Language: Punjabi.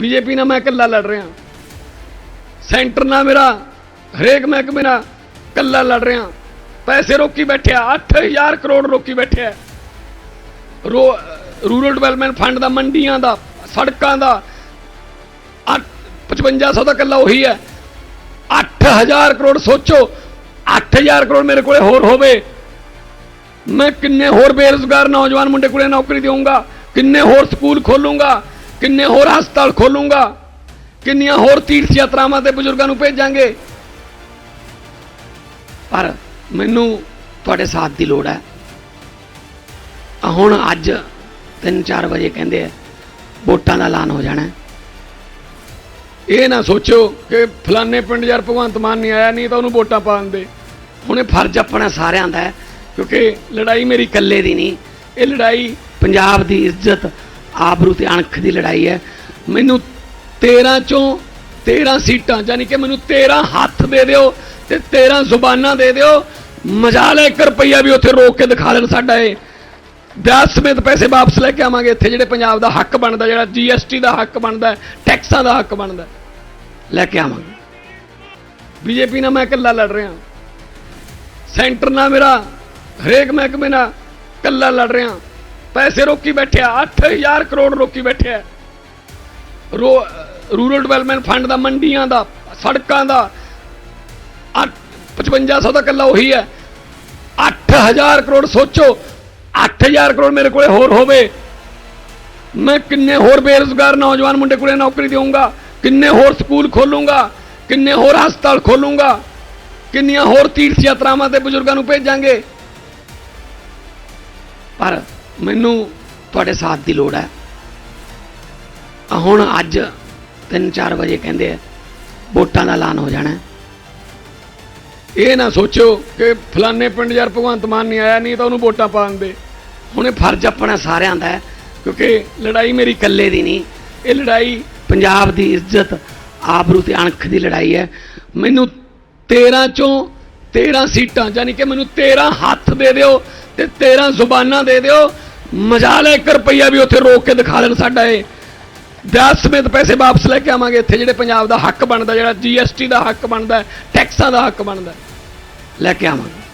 ਬੀਜੇਪੀ ਨਾਲ ਮੈਂ ਇਕੱਲਾ ਲੜ ਰਿਹਾ। ਸੈਂਟਰ ਨਾਲ ਮੇਰਾ, ਹਰੇਕ ਮਹਿਕਮੇ ਨਾਲ ਇਕੱਲਾ ਲੜ ਰਿਹਾ। ਪੈਸੇ ਰੋਕੀ ਬੈਠਿਆ 8000 ਕਰੋੜ ਰੋਕੀ ਬੈਠਿਆ ਰੋ, ਰੂਰਲ ਡਿਵੈਲਪਮੈਂਟ ਫੰਡ ਦਾ, ਮੰਡੀਆਂ ਦਾ, ਸੜਕਾਂ ਦਾ, ਅੱਠ- 5500 ਦਾ ਇਕੱਲਾ ਉਹੀ ਹੈ। 8000 ਕਰੋੜ ਸੋਚੋ 8000 ਕਰੋੜ ਮੇਰੇ ਕੋਲੇ ਹੋਰ ਹੋਵੇ। ਮੈਂ ਕਿੰਨੇ ਹੋਰ ਬੇਰੁਜ਼ਗਾਰ ਨੌਜਵਾਨ ਮੁੰਡੇ ਕੋਲੇ ਨੌਕਰੀ ਦੇਵਾਂਗਾ ਕਿੰਨੇ ਹੋਰ ਸਕੂਲ ਖੋਲੂੰਗਾ। ਕਿੰਨੇ ਹੋਰ ਹਸਪਤਾਲ ਖੋਲੂੰਗਾ? ਕਿੰਨੀਆਂ ਹੋਰ ਤੀਰਥ ਯਾਤਰਾਵਾਂ ਤੇ ਬਜ਼ੁਰਗਾਂ ਨੂੰ ਭੇਜਾਂਗੇ? ਪਰ ਮੈਨੂੰ ਤੁਹਾਡੇ ਸਾਥ ਦੀ ਲੋੜ ਹੈ। ਹੁਣ ਅੱਜ 3-4 ਵਜੇ ਕਹਿੰਦੇ ਆ, ਵੋਟਾਂ ਦਾ ਐਲਾਨ ਹੋ ਜਾਣਾ ਇਹ ਨਾ ਸੋਚੋ ਕਿ ਫਲਾਣੇ ਪਿੰਡ ਯਾਰ ਭਗਵੰਤ ਮਾਨ ਨਹੀਂ ਆਇਆ, ਨਹੀਂ ਤਾਂ ਉਹਨੂੰ ਵੋਟਾਂ ਪਾਉਣ ਦੇ। ਹੁਣ ਇਹ ਫਰਜ਼ ਆਪਣਾ ਸਾਰਿਆਂ ਦਾ ਹੈ, ਕਿਉਂਕਿ ਲੜਾਈ ਮੇਰੀ ਇਕੱਲੇ ਦੀ ਨਹੀਂ, ਇਹ ਲੜਾਈ ਪੰਜਾਬ ਦੀ ਇੱਜ਼ਤ ਆਬਰੂ ਤੇ ਅਣਖ ਦੀ ਲੜਾਈ ਹੈ। ਮੈਨੂੰ 13 ਚੋਂ 13 ਸੀਟਾਂ ਯਾਨੀ ਕਿ ਮੈਨੂੰ 13 ਹੱਥ ਦੇ ਦਿਓ ਤੇ 13 ਜ਼ੁਬਾਨਾਂ ਦੇ ਦਿਓ। ਮਜਾਲ 1 ਰੁਪਈਆ ਵੀ ਉੱਥੇ ਰੋਕ ਕੇ ਦਿਖਾ ਦੇਣ ਸਾਡਾ ਇਹ। ਵਿਆਜ ਸਮੇਤ ਪੈਸੇ ਵਾਪਸ ਲੈ ਕੇ ਆਵਾਂਗੇ ਇੱਥੇ, ਜਿਹੜੇ ਪੰਜਾਬ ਦਾ ਹੱਕ ਬਣਦਾ, ਜਿਹੜਾ ਜੀਐਸਟੀ ਦਾ ਹੱਕ ਬਣਦਾ, ਟੈਕਸਾਂ ਦਾ ਹੱਕ ਬਣਦਾ, ਲੈ ਕੇ ਆਵਾਂਗੇ। ਬੀਜੇਪੀ ਨਾਲ ਮੈਂ ਇਕੱਲਾ ਲੜ ਰਿਹਾ। ਸੈਂਟਰ ਨਾਲ ਮੇਰਾ ਹਰੇਕ ਮਹਿਕਮੇ ਨਾਲ ਇਕੱਲਾ ਲੜ ਰਿਹਾ। ਪੈਸੇ ਰੋਕੀ ਬੈਠਿਆ 8000 ਕਰੋੜ ਰੋਕੀ ਬੈਠਿਆ। ਰੋ ਰੂਰਲ ਡਿਵੈਲਪਮੈਂਟ ਫੰਡ ਦਾ, ਮੰਡੀਆਂ ਦਾ, ਸੜਕਾਂ ਦਾ, ਅੱਠ- 5500 ਦਾ ਇਕੱਲਾ ਉਹੀ ਹੈ। 8000 ਕਰੋੜ ਸੋਚੋ 8000 ਕਰੋੜ ਮੇਰੇ ਕੋਲੇ ਹੋਰ ਹੋਵੇ। ਮੈਂ ਕਿੰਨੇ ਹੋਰ ਬੇਰੁਜ਼ਗਾਰ ਨੌਜਵਾਨ ਮੁੰਡੇ ਕੋਲੇ ਨੌਕਰੀ ਦੇਵਾਂਗਾ ਕਿੰਨੇ ਹੋਰ ਸਕੂਲ ਖੋਲੂੰਗਾ, ਕਿੰਨੇ ਹੋਰ ਹਸਪਤਾਲ ਖੋਲੂੰਗਾ, ਕਿੰਨੀਆਂ ਹੋਰ ਤੀਰਥ ਯਾਤਰਾਵਾਂ ਤੇ ਬਜ਼ੁਰਗਾਂ ਨੂੰ ਭੇਜਾਂਗੇ। ਪਰ ਮੈਨੂੰ ਤੁਹਾਡੇ ਸਾਥ ਦੀ ਲੋੜ ਹੈ। ਹੁਣ ਅੱਜ 3-4 ਵਜੇ ਕਹਿੰਦੇ ਆ, ਵੋਟਾਂ ਦਾ ਐਲਾਨ ਹੋ ਜਾਣਾ ਇਹ ਨਾ ਸੋਚੋ ਕਿ ਫਲਾਣੇ ਪਿੰਡ ਯਾਰ ਭਗਵੰਤ ਮਾਨ ਨਹੀਂ ਆਇਆ, ਨਹੀਂ ਤਾਂ ਉਹਨੂੰ ਵੋਟਾਂ ਪਾਉਣ ਦੇ। ਹੁਣ ਇਹ ਫਰਜ਼ ਆਪਣਾ ਸਾਰਿਆਂ ਦਾ ਹੈ, ਕਿਉਂਕਿ ਲੜਾਈ ਮੇਰੀ ਇਕੱਲੇ ਦੀ ਨਹੀਂ, ਇਹ ਲੜਾਈ ਪੰਜਾਬ ਦੀ ਇੱਜ਼ਤ ਆਬਰੂ ਤੇ ਅਣਖ ਦੀ ਲੜਾਈ ਹੈ। ਮੈਨੂੰ 13 ਚੋਂ 13 ਸੀਟਾਂ, ਯਾਨੀ ਕਿ ਮੈਨੂੰ 13 ਹੱਥ ਦੇ ਦਿਓ ਤੇ 13 ਜ਼ੁਬਾਨਾਂ ਦੇ ਦਿਓ ਮਜਾਲ 1 ਰੁਪਈਆ ਵੀ ਉੱਥੇ ਰੋਕ ਕੇ ਦਿਖਾ ਦੇਣ ਸਾਡਾ ਇਹ। ਵਿਆਜ ਸਮੇਤ ਪੈਸੇ ਵਾਪਸ ਲੈ ਕੇ ਆਵਾਂਗੇ ਇੱਥੇ, ਜਿਹੜੇ ਪੰਜਾਬ ਦਾ ਹੱਕ ਬਣਦਾ, ਜਿਹੜਾ ਜੀਐਸਟੀ ਦਾ ਹੱਕ ਬਣਦਾ, ਟੈਕਸਾਂ ਦਾ ਹੱਕ ਬਣਦਾ, ਲੈ ਕੇ ਆਵਾਂਗੇ।